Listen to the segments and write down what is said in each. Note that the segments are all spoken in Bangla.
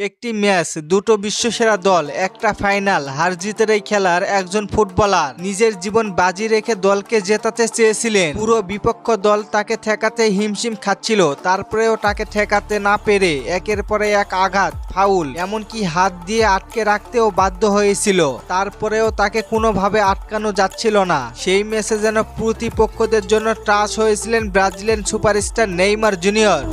একটি ম্যাচ, দুটো বিশ্বসেরা দল, একটা ফাইনাল হার জিতের এই খেলার একজন ফুটবলার। নিজের জীবন বাজি রেখে দলকে জেতাতে চেয়েছিলেন। পুরো বিপক্ষ দল তাকে ঠেকাতে হিমশিম খাচ্ছিল, তারপরেও তাকে ঠেকাতে না পেরে একের পরে এক আঘাত, ফাউল, এমনকি হাত দিয়ে আটকে রাখতেও বাধ্য হয়েছিল। তারপরেও তাকে কোনোভাবে আটকানো যাচ্ছিল না। সেই ম্যাচে যেন প্রতিপক্ষদের জন্য ট্রাস হয়েছিলেন ব্রাজিলিয়ান সুপারস্টার নেইমার জুনিয়র।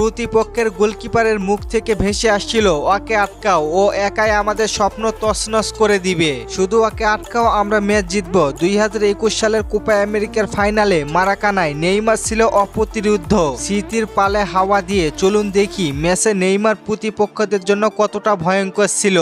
প্রতিপক্ষের গোলকিপারের মুখ থেকে ভেসে আসছিল ওকে আটকাও, ও একাই আমাদের স্বপ্ন তছনছ করে দিবে। শুধু ওকে আটকাও, আমরা ম্যাচ জিতব। দুই হাজার একুশ সালের কোপা আমেরিকার ফাইনালে মারাকানায় নেইমার ছিল অপ্রতিরুদ্ধ স্মৃতির পালে হাওয়া দিয়ে, চলুন দেখি ম্যাচে নেইমার প্রতিপক্ষদের জন্য কতটা ভয়ঙ্কর ছিল।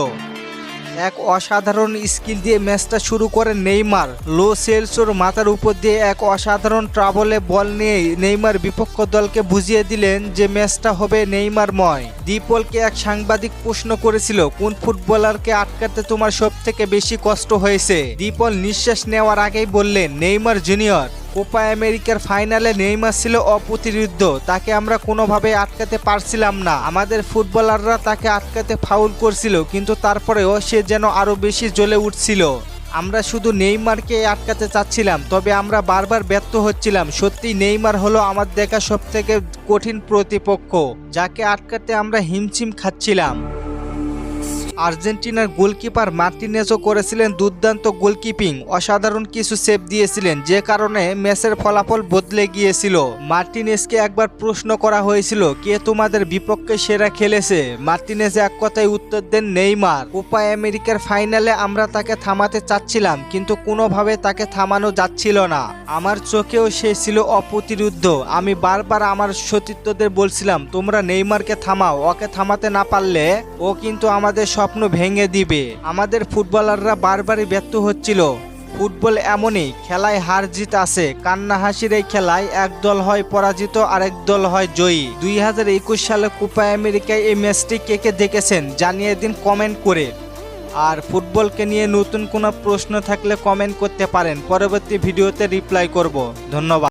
এক অসাধারণ স্কিল দিয়ে ম্যাচটা শুরু করে নেইমার। লো সেলসোর মাথার উপর দিয়ে এক অসাধারণ ট্রাভলে বল নিয়ে নেইমার বিপক্ষ দলকে বুঝিয়ে দিলেন যে ম্যাচটা হবে নেইমারময়। দীপলকে এক সাংবাদিক প্রশ্ন করেছিল, কোন ফুটবলারকে আটকাতে তোমার সব থেকে বেশি কষ্ট হয়েছে? দীপল নিঃশ্বাস নেওয়ার আগেই বললেন, নেইমার জুনিয়র কোপা আমেরিকার ফাইনালে নেইমার ছিল অপ্রতিরুদ্ধ তাকে আমরা কোনোভাবে আটকাতে পারছিলাম না। আমাদের ফুটবলাররা তাকে আটকাতে ফাউল করছিল, কিন্তু তারপরেও সে যেন আরও বেশি জ্বলে উঠছিল। আমরা শুধু নেইমারকে আটকাতে চাচ্ছিলাম, তবে আমরা বারবার ব্যর্থ হচ্ছিলাম। সত্যি নেইমার হলো আমার দেখা সব থেকে কঠিন প্রতিপক্ষ, যাকে আটকাতে আমরা হিমশিম খাচ্ছিলাম। আর্জেন্টিনার গোলকিপার মার্টিনেজও করেছিলেন দুর্দান্ত গোলকিপিং। অসাধারণ কিছু সেভ দিয়েছিলেন, যে কারণে ম্যাচের ফলাফল বদলে গিয়েছিল। মার্টিনেজকে একবার প্রশ্ন করা হয়েছিল, কে তোমাদের বিপক্ষে সেরা খেলেছে? মার্টিনেজ এক কথায় উত্তর দেন, নেইমার। কোপা আমেরিকার ফাইনালে আমরা তাকে থামাতে চাচ্ছিলাম, কিন্তু কোনোভাবে তাকে থামানো যাচ্ছিল না। আমার চোখেও সে ছিল অপ্রতিরুদ্ধ। আমি বারবার আমার সতীর্থদের বলছিলাম, তোমরা নেইমারকে থামাও, ওকে থামাতে না পারলে ও কিন্তু আমাদের স্বপ্ন ভেঙে দিবে। আমাদের ফুটবলাররা বারবারই ব্যর্থ হচ্ছিল। ফুটবল এমনই, খেলায় হার জিত আছে। কান্না হাসির এই খেলায় এক দল হয় পরাজিত, আরেক দল হয় জয়ী। দুই হাজার একুশ সালে কোপা আমেরিকায় এই ম্যাচটি কে কে দেখেছেন জানিয়ে দিন কমেন্ট করে। আর ফুটবলকে নিয়ে নতুন কোনো প্রশ্ন থাকলে কমেন্ট করতে পারেন। পরবর্তী ভিডিওতে রিপ্লাই করব। ধন্যবাদ।